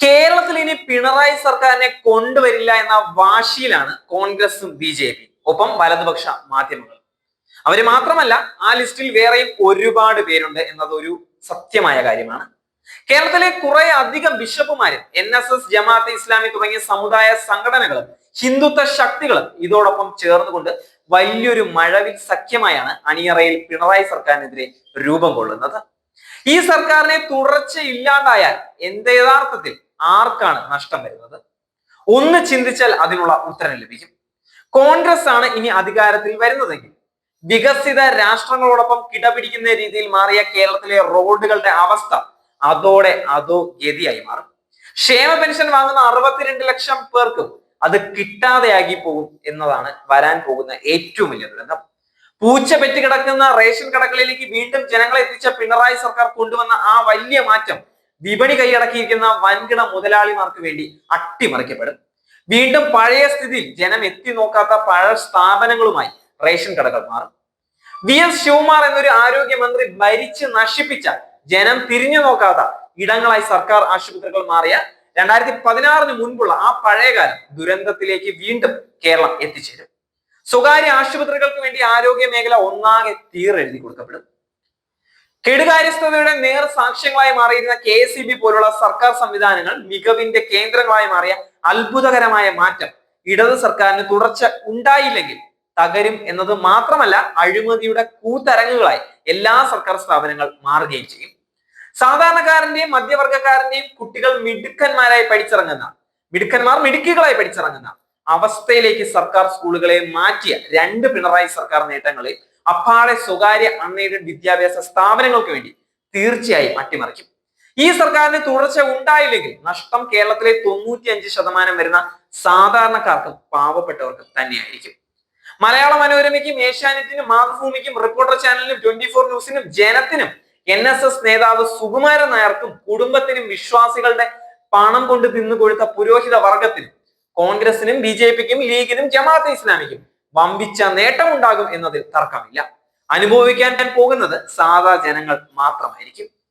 കേരളത്തിൽ ഇനി പിണറായി സർക്കാരിനെ കൊണ്ടുവരില്ല എന്ന വാശിയിലാണ് കോൺഗ്രസും ബി ജെ പി. ഒപ്പം വലതുപക്ഷ മാധ്യമങ്ങൾ. അവർ മാത്രമല്ല ആ ലിസ്റ്റിൽ വേറെയും ഒരുപാട് പേരുണ്ട് എന്നതൊരു സത്യമായ കാര്യമാണ്. കേരളത്തിലെ കുറെ അധികം ബിഷപ്പുമാരും N S S Jamaat Islami തുടങ്ങിയ സമുദായ സംഘടനകളും ഹിന്ദുത്വ ശക്തികളും ഇതോടൊപ്പം ചേർന്നുകൊണ്ട് വലിയൊരു മഴവിൽ സഖ്യമായാണ് അണിയറയിൽ പിണറായി സർക്കാരിനെതിരെ രൂപം കൊള്ളുന്നത്. ഈ സർക്കാരിനെ തുടർച്ച ഇല്ലാണ്ടായാൽ എന്ത് യഥാർത്ഥത്തിൽ ആർക്കാണ് നഷ്ടം വരുന്നത്? ഒന്ന് ചിന്തിച്ചാൽ അതിനുള്ള ഉത്തരം ലഭിക്കും. കോൺഗ്രസ് ആണ് ഇനി അധികാരത്തിൽ വരുന്നതെങ്കിൽ. വികസിത രാഷ്ട്രങ്ങളോടൊപ്പം കിടപിടിക്കുന്ന രീതിയിൽ മാറിയ കേരളത്തിലെ റോഡുകളുടെ അവസ്ഥ അതോടെ അതോ ഗതിയായി മാറും. ക്ഷേമ പെൻഷൻ വാങ്ങുന്ന അറുപത്തിരണ്ട് ലക്ഷം പേർക്കും അത് കിട്ടാതെയാകി പോകും എന്നതാണ് വരാൻ പോകുന്ന ഏറ്റവും വലിയ ദുരന്തം. പൂച്ച പെറ്റ് കിടക്കുന്ന റേഷൻ കടകളിലേക്ക് വീണ്ടും ജനങ്ങളെ എത്തിച്ച പിണറായി സർക്കാർ കൊണ്ടുവന്ന ആ വലിയ മാറ്റം വിപണി കൈയടക്കിയിരിക്കുന്ന വൻകിട മുതലാളിമാർക്ക് വേണ്ടി അട്ടിമറിക്കപ്പെടും. വീണ്ടും പഴയ സ്ഥിതിയിൽ ജനം എത്തി നോക്കാത്ത പഴയ സ്ഥാപനങ്ങളുമായി റേഷൻ കടകൾ മാറും. വി എസ് ശിവകുമാർ എന്നൊരു ആരോഗ്യമന്ത്രി ഭരിച്ച് നശിപ്പിച്ച ജനം തിരിഞ്ഞു നോക്കാത്ത ഇടങ്ങളായി സർക്കാർ ആശുപത്രികൾ മാറിയ രണ്ടായിരത്തി പതിനാറിന് മുൻപുള്ള ആ പഴയകാലം ദുരന്തത്തിലേക്ക് വീണ്ടും കേരളം എത്തിച്ചേരും. സ്വകാര്യ ആശുപത്രികൾക്ക് വേണ്ടി ആരോഗ്യ മേഖല ഒന്നാകെ തീർ തീറെഴുതി കൊടുക്കപ്പെടും. കെടുകാര്യസ്ഥതയുടെ നേർ സാക്ഷ്യങ്ങളായി മാറിയിരുന്ന കെ എസ് ബി പോലുള്ള സർക്കാർ സംവിധാനങ്ങൾ മികവിന്റെ കേന്ദ്രങ്ങളായി മാറിയ അത്ഭുതകരമായ മാറ്റം ഇടത് സർക്കാരിന് തുടർച്ച ഉണ്ടായില്ലെങ്കിൽ തകരും എന്നത് മാത്രമല്ല അഴിമതിയുടെ കൂത്തരങ്ങുകളായി എല്ലാ സർക്കാർ സ്ഥാപനങ്ങൾ മാറുകയും ചെയ്യും. സാധാരണക്കാരന്റെയും മധ്യവർഗക്കാരന്റെയും കുട്ടികൾ മിടുക്കന്മാരായി പഠിച്ചിറങ്ങുന്ന മിടുക്കന്മാർ മിടുക്കികളായി പഠിച്ചിറങ്ങുന്ന അവസ്ഥയിലേക്ക് സർക്കാർ സ്കൂളുകളെ മാറ്റിയ രണ്ട് പിണറായി സർക്കാർ നേട്ടങ്ങളിൽ അപ്പാടെ സ്വകാര്യ അൺഎയ്ഡഡ് വിദ്യാഭ്യാസ സ്ഥാപനങ്ങൾക്ക് വേണ്ടി തീർച്ചയായും അട്ടിമറിക്കും. ഈ സർക്കാരിന് തുടർച്ച ഉണ്ടായില്ലെങ്കിൽ നഷ്ടം കേരളത്തിലെ തൊണ്ണൂറ്റി അഞ്ച് ശതമാനം വരുന്ന സാധാരണക്കാർക്കും പാവപ്പെട്ടവർക്കും തന്നെയായിരിക്കും. മലയാള മനോരമയ്ക്കും ഏഷ്യാനെറ്റിനും മാതൃഭൂമിക്കും റിപ്പോർട്ടർ ചാനലിനും ട്വന്റി ഫോർ ന്യൂസിനും ജനത്തിനും എൻ എസ് എസ് നേതാവ് സുകുമാരൻ നായർക്കും കുടുംബത്തിനും വിശ്വാസികളുടെ പണം കൊണ്ട് തിന്നു കൊടുത്ത പുരോഹിത വർഗത്തിനും കോൺഗ്രസിനും ബി ജെ പിക്കും ലീഗിനും ജമാഅത്തെ ഇസ്ലാമിക്കും വമ്പിച്ച നേട്ടമുണ്ടാകും എന്നതിൽ തർക്കമില്ല. അനുഭവിക്കാൻ പോകുന്നത് സാധാ ജനങ്ങൾ മാത്രമായിരിക്കും.